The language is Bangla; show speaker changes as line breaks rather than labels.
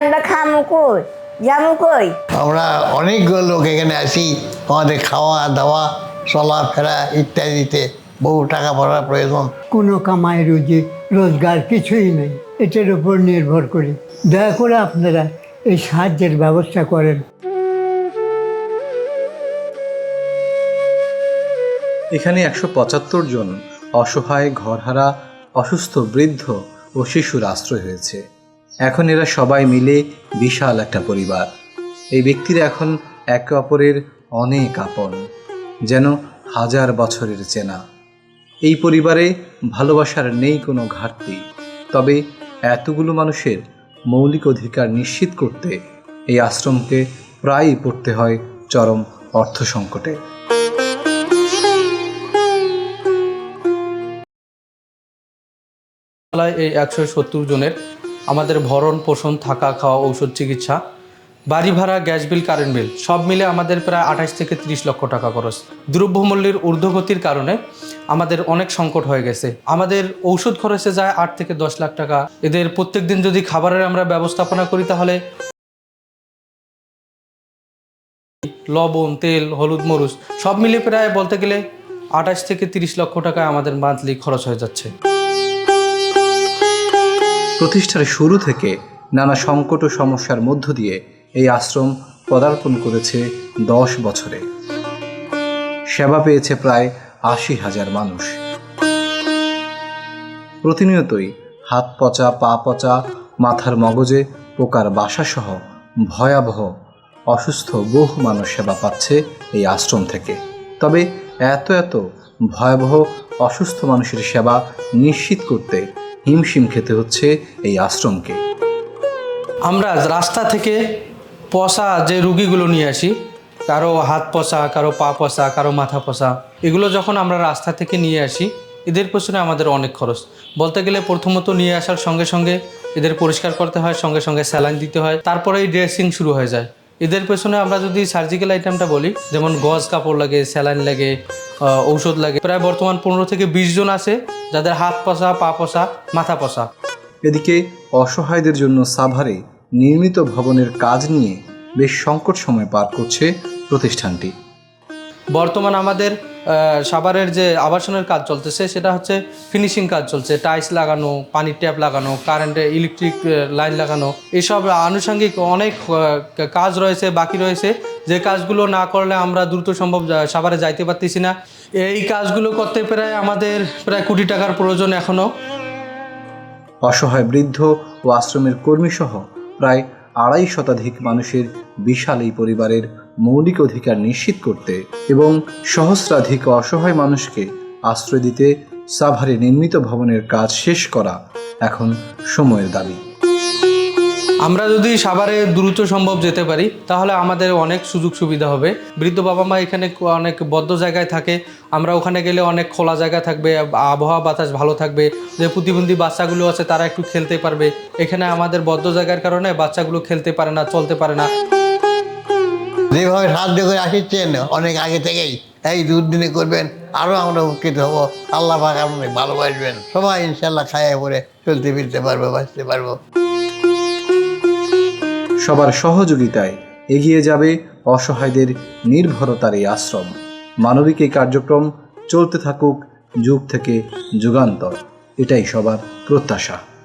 আমরা খামু কই? যাব কই?
আমরা অনেকগুলো লোক এখানে আসি আমাদের খাওয়া দাওয়া চলাফেরা ইত্যাদিতে বহু টাকা পড়ার প্রয়োজন।
কোনো কামাই রুজি রোজগার কিছুই নেই এটার উপর নির্ভর করি। দয়া করে আপনারা এই সাহায্যের ব্যবস্থা করেন।
এখানে একশো পঁচাত্তর জন অসহায় ঘরহারা অসুস্থ বৃদ্ধ ও শিশুর আশ্রয় হয়েছে। এখন এরা সবাই মিলে বিশাল একটা পরিবার। এই ব্যক্তিরা এখন একে অপরের অনেক আপন, যেন হাজার বছরের চেনা। এই পরিবারে ভালোবাসার নেই কোনো ঘাটতি, তবে এতগুলো মানুষের মৌলিক অধিকার নিশ্চিত করতে এই আশ্রমকে প্রায়ই পড়তে হয় চরম অর্থ সংকটে।
এই একশো সত্তর জনের আমাদের ভরণ পোষণ, থাকা খাওয়া, ঔষধ চিকিৎসা, বাড়ি ভাড়া, গ্যাস বিল, কারেন্ট বিল, সব মিলে আমাদের প্রায় আঠাশ থেকে তিরিশ লক্ষ টাকা খরচ। দ্রব্যমূল্যের ঊর্ধ্বগতির কারণে আমাদের অনেক সংকট হয়ে গেছে। আমাদের ঔষধ খরচে যায় আট থেকে দশ লাখ টাকা। এদের প্রত্যেক দিন যদি খাবারের আমরা ব্যবস্থাপনা করি তাহলে লবণ, তেল, হলুদ, মরুচ, সব মিলে প্রায় বলতে গেলে আঠাশ থেকে তিরিশ লক্ষ টাকা আমাদের মান্থলি খরচ হয়ে যাচ্ছে।
প্রতিষ্ঠার শুরু থেকে নানা সংকট ও সমস্যার মধ্য দিয়ে এই আশ্রম পদার্পণ করেছে দশ বছরে। সেবা পেয়েছে প্রায় আশি হাজার মানুষ। প্রতিনিয়তই হাত পচা, পা পচা, মাথার মগজে পোকার বাসাসহ ভয়াবহ, অসুস্থ বহু মানুষ সেবা পাচ্ছে এই আশ্রম থেকে। তবে এত এত ভয়াবহ অসুস্থ মানুষের সেবা নিশ্চিত করতে হিমশিম খেতে হচ্ছে এই আশ্রমকে।
আমরা রাস্তা থেকে পচা যে রুগীগুলো নিয়ে আসি, কারও হাত পচা, কারও পা পচা, কারও মাথা পচা, এগুলো যখন আমরা রাস্তা থেকে নিয়ে আসি, এদের পেছনে আমাদের অনেক খরচ। বলতে গেলে প্রথমত নিয়ে আসার সঙ্গে সঙ্গে এদের পরিষ্কার করতে হয়, সঙ্গে সঙ্গে স্যালাইন দিতে হয় তারপরেই ড্রেসিং শুরু হয়ে যায়। এদের পেছনে আমরা যদি সার্জিক্যাল আইটেমটা বলি, যেমন গজ কাপড় লাগে, স্যালাইন লাগে ঔষধ লাগে। প্রায় বর্তমান পনেরো থেকে বিশ জন আছে যাদের হাত পচা পা পচা মাথা পচা।
এদিকে অসহায়দের জন্য সাভারে নির্মিত ভবনের কাজ নিয়ে বেশ সংকট সময় পার করছে প্রতিষ্ঠানটি।
বর্তমান আমাদের সাভারের যে আবাসনের কাজ চলতেছে সেটা হচ্ছে ফিনিশিং কাজ চলছে। টাইলস লাগানো পানির ট্যাপ লাগানো কারেন্টে ইলেকট্রিক লাইন লাগানো। এসব আনুষঙ্গিক অনেক কাজ রয়েছে বাকি রয়েছে। যে কাজগুলো না করলে আমরা দ্রুত সম্ভব সাভারে যাইতে পারতেছি না। এই কাজগুলো করতে প্রায় আমাদের প্রায় কোটি টাকার প্রয়োজন এখনও
অসহায় বৃদ্ধ ও আশ্রমের কর্মীসহ প্রায় আড়াই শতাধিক মানুষের বিশাল এই পরিবারের মৌলিক অধিকার নিশ্চিত করতে এবং সহস্রাধিক অসহায় মানুষকে আশ্রয় দিতে সাভারে নির্মিত ভবনের কাজ শেষ করা এখন সময়ের দাবি।
আমরা যদি সাভারে দ্রুত সম্ভব যেতে পারি, তাহলে আমাদের অনেক সুযোগ সুবিধা হবে। বৃদ্ধ বাবা মা এখানে অনেক বদ্ধ জায়গায় থাকে। আমরা ওখানে গেলে অনেক খোলা জায়গা থাকবে আবহাওয়া বাতাস ভালো থাকবে। যে প্রতিবন্ধী বাচ্চাগুলো আছে, তারা একটু খেলতে পারবে। এখানে আমাদের বদ্ধ জায়গার কারণে বাচ্চাগুলো খেলতে পারে না, চলতে পারে না।
যেভাবে সাহায্য করে আসিচ্ছেন, অনেক আগে থেকেই। এই দুদিনে করবেন আরও আমরা উপকৃত হব। আল্লাহ পাক আপনাকে ভালোবাসবেন। সবাই ইনশাল্লাহ খায়া পরে চলতে ফিরতে পারব, বাঁচতে পারব।
সবার সহযোগিতায় এগিয়ে যাবে অসহায়দের নির্ভরতার এই আশ্রম। মানবিক এই কার্যক্রম চলতে থাকুক, যুগ থেকে যুগান্তর। এটাই সবার প্রত্যাশা।